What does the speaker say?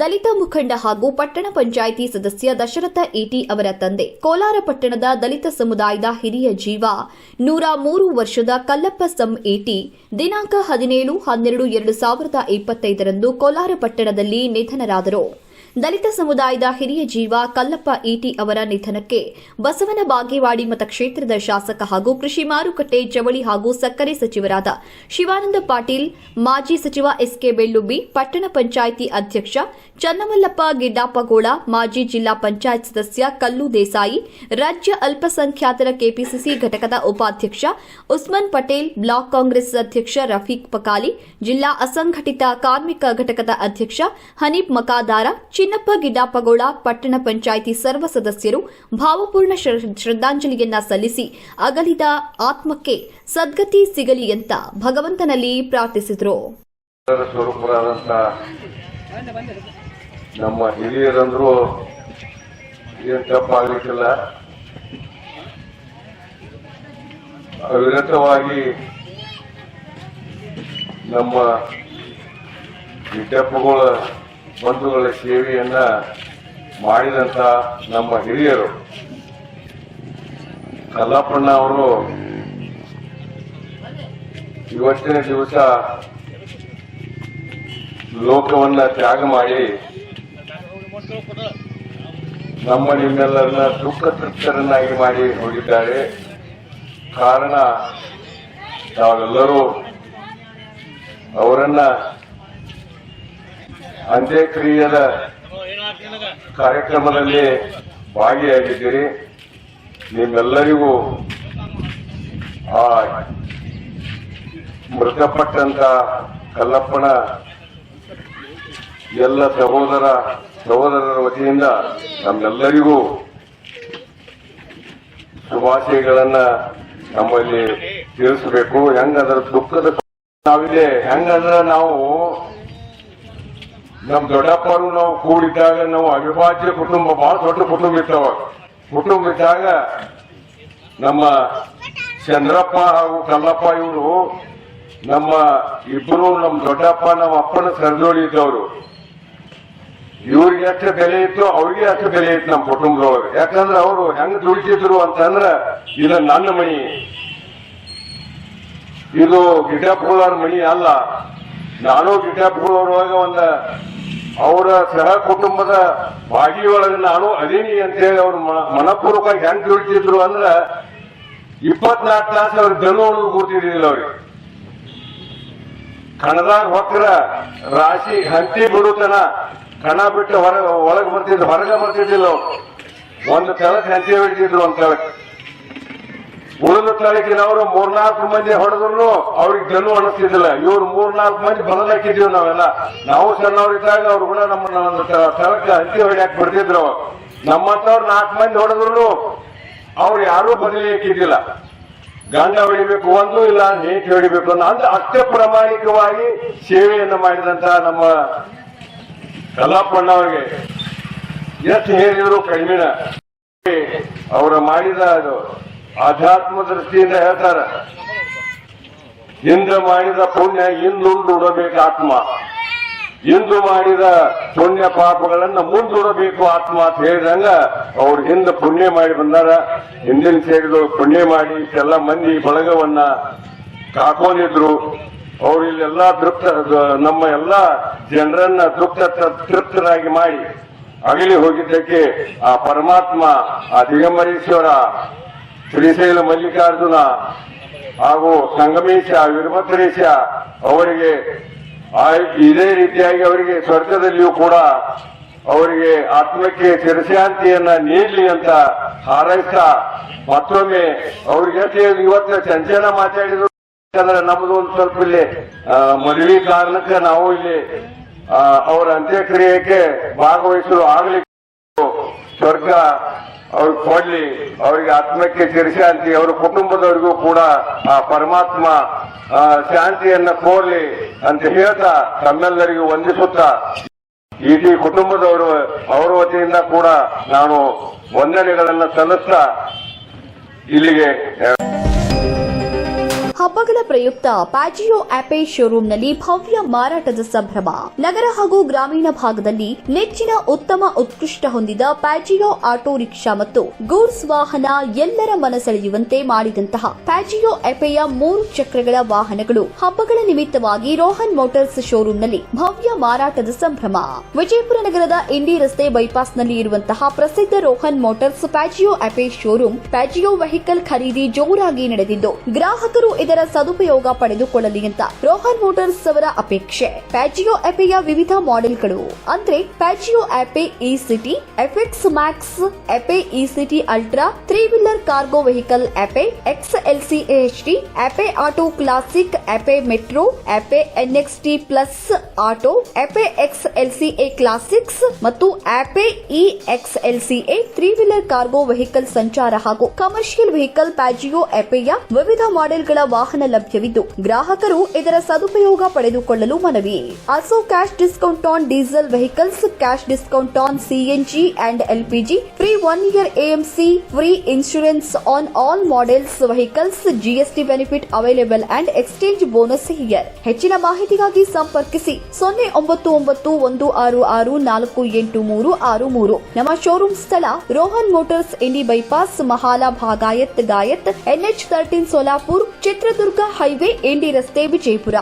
ದಲಿತ ಮುಖಂಡ ಹಾಗೂ ಪಟ್ಟಣ ಪಂಚಾಯಿತಿ ಸದಸ್ಯ ದಶರಥ ಇಟಿ ಅವರ ತಂದೆ. ಕೋಲಾರ ಪಟ್ಟಣದ ದಲಿತ ಸಮುದಾಯದ ಹಿರಿಯ ಜೀವ. ನೂರ ಮೂರು ವರ್ಷದ ಕಲ್ಲಪ್ಪ ಸಂ ಇಟಿ ದಿನಾಂಕ ಹದಿನೇಳು ಹನ್ನೆರಡು ಎರಡು ಸಾವಿರದ ಇಪ್ಪತ್ತೈದರಂದು ಕೋಲಾರ ಪಟ್ಟಣದಲ್ಲಿ ನಿಧನರಾದರು. ದಲಿತ ಸಮುದಾಯದ ಹಿರಿಯ ಜೀವ ಕಲ್ಲಪ್ಪ ಇಟಿ ಅವರ ನಿಧನಕ್ಕೆ ಬಸವನ ಬಾಗೇವಾಡಿ ಮತಕ್ಷೇತ್ರದ ಶಾಸಕ ಹಾಗೂ ಕೃಷಿ ಮಾರುಕಟ್ಟೆ ಜವಳಿ ಹಾಗೂ ಸಕ್ಕರೆ ಸಚಿವರಾದ ಶಿವಾನಂದ ಪಾಟೀಲ್, ಮಾಜಿ ಸಚಿವ ಎಸ್ಕೆ ಬೆಳ್ಳುಬ್ಬಿ, ಪಟ್ಟಣ ಪಂಚಾಯಿತಿ ಅಧ್ಯಕ್ಷ ಚನ್ನಮಲ್ಲಪ್ಪ ಗಿಡ್ಡಾಪಗೋಳ, ಮಾಜಿ ಜಿಲ್ಲಾ ಪಂಚಾಯತ್ ಸದಸ್ಯ ಕಲ್ಲು ದೇಸಾಯಿ, ರಾಜ್ಯ ಅಲ್ಪಸಂಖ್ಯಾತರ ಕೆಪಿಸಿಸಿ ಘಟಕದ ಉಪಾಧ್ಯಕ್ಷ ಉಸ್ಮಾನ್ ಪಟೇಲ್, ಬ್ಲಾಕ್ ಕಾಂಗ್ರೆಸ್ ಅಧ್ಯಕ್ಷ ರಫೀಕ್ ಪಕಾಲಿ, ಜಿಲ್ಲಾ ಅಸಂಘಟಿತ ಕಾರ್ಮಿಕ ಘಟಕದ ಅಧ್ಯಕ್ಷ ಹನೀಫ್ ಮಕಾದಾರ ಚಿನ್ನಪ್ಪ ಗಿಡ್ಡಾಪಗೋಳ ಪಟ್ಟಣ ಪಂಚಾಯಿತಿ ಸರ್ವ ಸದಸ್ಯರು ಭಾವಪೂರ್ಣ ಶ್ರದ್ಧಾಂಜಲಿಯನ್ನ ಸಲ್ಲಿಸಿ ಅಗಲಿದ ಆತ್ಮಕ್ಕೆ ಸದ್ಗತಿ ಸಿಗಲಿ ಅಂತ ಭಗವಂತನಲ್ಲಿ ಪ್ರಾರ್ಥಿಸಿದರು. ನಮ್ಮ ಹಿರಿಯರಂದ್ರು ಅವಿರತವಾಗಿ ನಮ್ಮ ಬಂಧುಗಳ ಸೇವೆಯನ್ನ ಮಾಡಿದಂತ ನಮ್ಮ ಹಿರಿಯರು. ಕಲ್ಲಪ್ಪಣ್ಣ ಅವರು ಇವತ್ತಿನ ದಿವಸ ಲೋಕವನ್ನ ತ್ಯಾಗ ಮಾಡಿ ನಮ್ಮ ನಿಮ್ಮೆಲ್ಲರನ್ನ ದುಃಖ ತೃಪ್ತರನ್ನಾಗಿ ಮಾಡಿ ಹೋಗಿದ್ದಾರೆ. ಕಾರಣ ನಾವೆಲ್ಲರೂ ಅವರನ್ನ ಅಂತ್ಯಕ್ರಿಯೆಯ ಕಾರ್ಯಕ್ರಮದಲ್ಲಿ ಭಾಗಿಯಾಗಿದ್ದೀರಿ. ನಿಮ್ಮೆಲ್ಲರಿಗೂ ಆ ಮೃತಪಟ್ಟಂತ ಕಲ್ಲಪ್ಪನ ಎಲ್ಲ ಸಹೋದರ ಸಹೋದರರ ವತಿಯಿಂದ ನಮ್ಮೆಲ್ಲರಿಗೂ ಶುಭಾಶಯಗಳನ್ನ ನಮ್ಮಲ್ಲಿ ತಿಳಿಸಬೇಕು. ಹೆಂಗಂದ್ರೆ ದುಃಖದ ನಾವಿದೆ. ಹೆಂಗಂದ್ರೆ ನಾವು ನಮ್ ದೊಡ್ಡಪ್ಪರು ನಾವು ಕೂಡಿದ್ದಾಗ ನಾವು ಅವಿಭಾಜ್ಯ ಕುಟುಂಬ ಬಹಳ ದೊಡ್ಡ ಕುಟುಂಬ ಇರ್ತಾವ ಕುಟುಂಬ ಇದ್ದಾಗ ನಮ್ಮ ಚಂದ್ರಪ್ಪ ಹಾಗೂ ಕಲ್ಲಪ್ಪ ಇವರು ನಮ್ಮ ಇಬ್ಬರು ನಮ್ಮ ದೊಡ್ಡಪ್ಪ ನಮ್ಮ ಅಪ್ಪನ ಸರಜೋಡಿ ಇದ್ದವರು. ಇವ್ರಿಗೆ ಎಷ್ಟು ಬೆಲೆ ಇತ್ತು, ಅವ್ರಿಗೆ ಅಷ್ಟು ಬೆಲೆ ಇತ್ತು ನಮ್ಮ ಕುಟುಂಬದೊಳಗೆ. ಯಾಕಂದ್ರೆ ಅವರು ಹೆಂಗ್ ದುಡಿತಿದ್ರು ಅಂತಂದ್ರ, ಇದು ನನ್ನ ಮಣಿ. ಇದು ಗಿಡ್ಡಪ್ಪಗಳವ್ರ ಮಣಿ ಅಲ್ಲ. ನಾನು ಗಿಡ್ಡಪ್ಪಗಳವ್ರೊಳಗೆ ಒಂದ ಅವರ ಸಹ ಕುಟುಂಬದ ಭಾಗಿಯೊಳಗೆ ನಾನು ಅದೀನಿ ಅಂತೇಳಿ ಅವ್ರು ಮನಪೂರ್ವಕವಾಗಿ ಹೆಂಗ್ ತಿಳಿಸಿದ್ರು ಅಂದ್ರ ಇಪ್ಪತ್ನಾಲ್ಕು ತಾಸು ಅವ್ರ ಬೆನ್ನೋಳು ಕೂತಿರ್ಲಿಲ್ಲ ಅವ್ರಿಗೆ. ಕಣದಾಗ ಹೊಕ್ರ ರಾಶಿ ಹಂತಿ ಬಿಡುತ್ತನ ಕಣ ಬಿಟ್ಟು ಹೊರ ಒಳಗೆ ಬರ್ತಿದ್ರು ಹೊರಗೆ ಬರ್ತಿದ್ದಿಲ್ಲ ಅವ್ರು. ಒಂದು ತಳಕ್ ಹಂತಿ ಬಿಡ್ತಿದ್ರು ಒಂದ್ ತಳಕ್ ಉಳಿದ ತಳಕಿನವರು ಮೂರ್ನಾಲ್ಕು ಮಂದಿ ಹೊಡೆದ್ರು ಅವ್ರಿಗೆ ಬೆನ್ನು ಅನಿಸ್ತಿದ್ದಿಲ್ಲ. ಇವ್ರು ಮೂರ್ನಾಲ್ಕು ಮಂದಿ ಬದಲಾಕಿದ್ವಿ ನಾವೆಲ್ಲ. ನಾವು ಸಣ್ಣವ್ರಿದ್ದಾಗ ಅವ್ರ ಗುಣ ನಮ್ಮನ್ನ ಒಂದು ಅಂತಿ ಹೊಡ್ಯಾಕ್ ಬಿಡ್ತಿದ್ರು ಅವಾಗ ನಮ್ಮಂತವ್ರು ನಾಲ್ಕು ಮಂದಿ ಹೊಡೆದ್ರು ಅವ್ರು ಯಾರೂ ಬದಲಿ ಹಾಕಿದ್ದಿಲ್ಲ ಗಂಡ ಹೊಡಿಬೇಕು, ಒಂದು ಇಲ್ಲ ನೀಟ್ ಹೊಡಿಬೇಕು ಅನ್ನೋ ಅಂದ್ರೆ ಅಷ್ಟೇ ಪ್ರಾಮಾಣಿಕವಾಗಿ ಸೇವೆಯನ್ನು ಮಾಡಿದಂತ ನಮ್ಮ ಕಲ್ಲಪ್ಪಣ್ಣ ಅವರಿಗೆ. ಎಷ್ಟು ಹೇಳಿದ್ರು ಕಡಿಮೆನ ಅವರ ಮಾಡಿದ ಅದು ಆಧ್ಯಾತ್ಮ ದೃಷ್ಟಿಯಿಂದ ಹೇಳ್ತಾರ. ಹಿಂದೆ ಮಾಡಿದ ಪುಣ್ಯ ಇಂದುಂಡುಡಬೇಕು ಆತ್ಮ. ಇಂದು ಮಾಡಿದ ಪುಣ್ಯ ಪಾಪಗಳನ್ನ ಮುಂದೂಡಬೇಕು ಆತ್ಮ ಅಂತ ಹೇಳಿದಂಗ ಅವ್ರು ಹಿಂದೆ ಪುಣ್ಯ ಮಾಡಿ ಬಂದಾರ. ಹಿಂದಿನ ಸೇರಿದ್ರು ಪುಣ್ಯ ಮಾಡಿ ಇಷ್ಟೆಲ್ಲ ಮಂದಿ ಬಳಗವನ್ನ ಕಾಕೊಂಡಿದ್ರು. ಅವ್ರು ಇಲ್ಲೆಲ್ಲಾ ತೃಪ್ತ, ನಮ್ಮ ಎಲ್ಲ ಜನರನ್ನ ತೃಪ್ತ, ತೃಪ್ತರಾಗಿ ಮಾಡಿ ಅಗಲಿ ಹೋಗಿದ್ದಕ್ಕೆ ಆ ಪರಮಾತ್ಮ, ಆ ದಿಗಂಬರೇಶ್ವರ ಶ್ರೀಶೈಲ ಮಲ್ಲಿಕಾರ್ಜುನ ಹಾಗೂ ಸಂಗಮೇಶ ವೀರಭದ್ರೇಶ ಅವರಿಗೆ ಇದೇ ರೀತಿಯಾಗಿ ಅವರಿಗೆ ಸ್ವರ್ಗದಲ್ಲಿಯೂ ಕೂಡ ಅವರಿಗೆ ಆತ್ಮಕ್ಕೆ ಚಿರಶಾಂತಿಯನ್ನ ನೀಡಲಿ ಅಂತ ಹಾರೈಸ್ತಾ ಮತ್ತೊಮ್ಮೆ ಅವ್ರ ಜೊತೆ ಇವತ್ತಿನ ಚಂಚಲ ಮಾತಾಡಿದ್ರು. ಯಾಕಂದ್ರೆ ನಮ್ದು ಒಂದು ಸ್ವಲ್ಪ ಇಲ್ಲಿ ಮದುವೆ ಕಾರಣಕ್ಕೆ ನಾವು ಇಲ್ಲಿ ಅವರ ಅಂತ್ಯಕ್ರಿಯೆಗೆ ಭಾಗವಹಿಸಲು ಆಗ್ಲಿಕ್ಕೆ ಸ್ವರ್ಗ ಅವ್ರಿಗೆ ಕೊಡ್ಲಿ, ಅವರಿಗೆ ಆತ್ಮಕ್ಕೆ ಚಿರಶಾಂತಿ ಅವರ ಕುಟುಂಬದವರಿಗೂ ಕೂಡ ಆ ಪರಮಾತ್ಮ ಶಾಂತಿಯನ್ನ ಕೋರ್ಲಿ ಅಂತ ಹೇಳ್ತಾ ತಮ್ಮೆಲ್ಲರಿಗೂ ವಂದಿಸುತ್ತಾ. ಇಡೀ ಕುಟುಂಬದವರು, ಅವರ ವತಿಯಿಂದ ಕೂಡ ನಾನು ವಂದನೆಗಳನ್ನ ಸಲ್ಲಿಸ್ತಾ ಇಲ್ಲಿಗೆ ಹಬ್ಬಗಳ ಪ್ರಯುಕ್ತ ಪ್ಯಾಜಿಯೋ ಆಪೆ ಶೋರೂಂನಲ್ಲಿ ಭವ್ಯ ಮಾರಾಟದ ಸಂಭ್ರಮ. ನಗರ ಹಾಗೂ ಗ್ರಾಮೀಣ ಭಾಗದಲ್ಲಿ ನೆಚ್ಚಿನ ಉತ್ತಮ ಉತ್ಕೃಷ್ಟ ಹೊಂದಿದ ಪ್ಯಾಜಿಯೋ ಆಟೋ ರಿಕ್ಷಾ ಮತ್ತು ಗೂಡ್ಸ್ ವಾಹನ ಎಲ್ಲರ ಮನಸೆಳೆಯುವಂತೆ ಮಾಡಿದಂತಹ ಪ್ಯಾಜಿಯೋ ಎಪೆಯ ಮೂರು ಚಕ್ರಗಳ ವಾಹನಗಳು ಹಬ್ಬಗಳ ನಿಮಿತ್ತವಾಗಿ ರೋಹನ್ ಮೋಟಾರ್ಸ್ ಶೋರೂಂನಲ್ಲಿ ಭವ್ಯ ಮಾರಾಟದ ಸಂಭ್ರಮ. ವಿಜಯಪುರ ನಗರದ ಇಂಡಿ ರಸ್ತೆ ಬೈಪಾಸ್ನಲ್ಲಿ ಇರುವಂತಹ ಪ್ರಸಿದ್ಧ Rohan motors Piaggio Ape showroom Piaggio vehicle ಖರೀದಿ ಜೋರಾಗಿ ನಡೆದಿದ್ದು, ಗ್ರಾಹಕರು ಇದರ ಸದುಪಯೋಗ ಪಡೆದುಕೊಳ್ಳಲಿ ಅಂತ ರೋಹನ್ ಮೋಟರ್ಸ್ ಅವರ ಅಪೇಕ್ಷೆ. ಪ್ಯಾಜಿಯೋ ಆಪೆಯ ವಿವಿಧ ಮಾಡೆಲ್ಗಳು. ಅಂದ್ರೆ Piaggio Ape E City FX Max Ape E City Ultra three wheeler cargo vehicle Ape X L C H D Ape auto classic Ape metro Ape NX T plus auto Ape X L C A classics ಮತ್ತು Ape E X L C A three wheeler cargo vehicle ಸಂಚಾರ ಹಾಗೂ commercial vehicle ಪ್ಯಾಜಿಯೋ ಎಪೆಯ ವಿವಿಧ ಮಾಡೆಲ್ಗಳ ಲಭ್ಯವಿದ್ದು ಗ್ರಾಹಕರು ಇದರ ಸದುಪಯೋಗ ಪಡೆದುಕೊಳ್ಳಲು ಮನವಿ. Also cash discount on diesel vehicles, cash discount on CNG and LPG free one year AMC free insurance on all models vehicles GST benefit available and exchange bonus here ಹೆಚ್ಚಿನ ಮಾಹಿತಿಗಾಗಿ ಸಂಪರ್ಕಿಸಿ ಸೊನ್ನೆ ಒಂಬತ್ತು ಒಂಬತ್ತು ಒಂದು ಆರು ಆರು ನಾಲ್ಕು ಎಂಟು ಮೂರು ಆರು ಮೂರು. ನಮ್ಮ ಶೋರೂಮ್ ಸ್ಥಳ Rohan motors Indi bypass Mahala Bhagayat, ಗಾಯತ್ NH thirteen Solapur Chitradurga highway ND ರಸ್ತೆ ವಿಜಯಪುರ.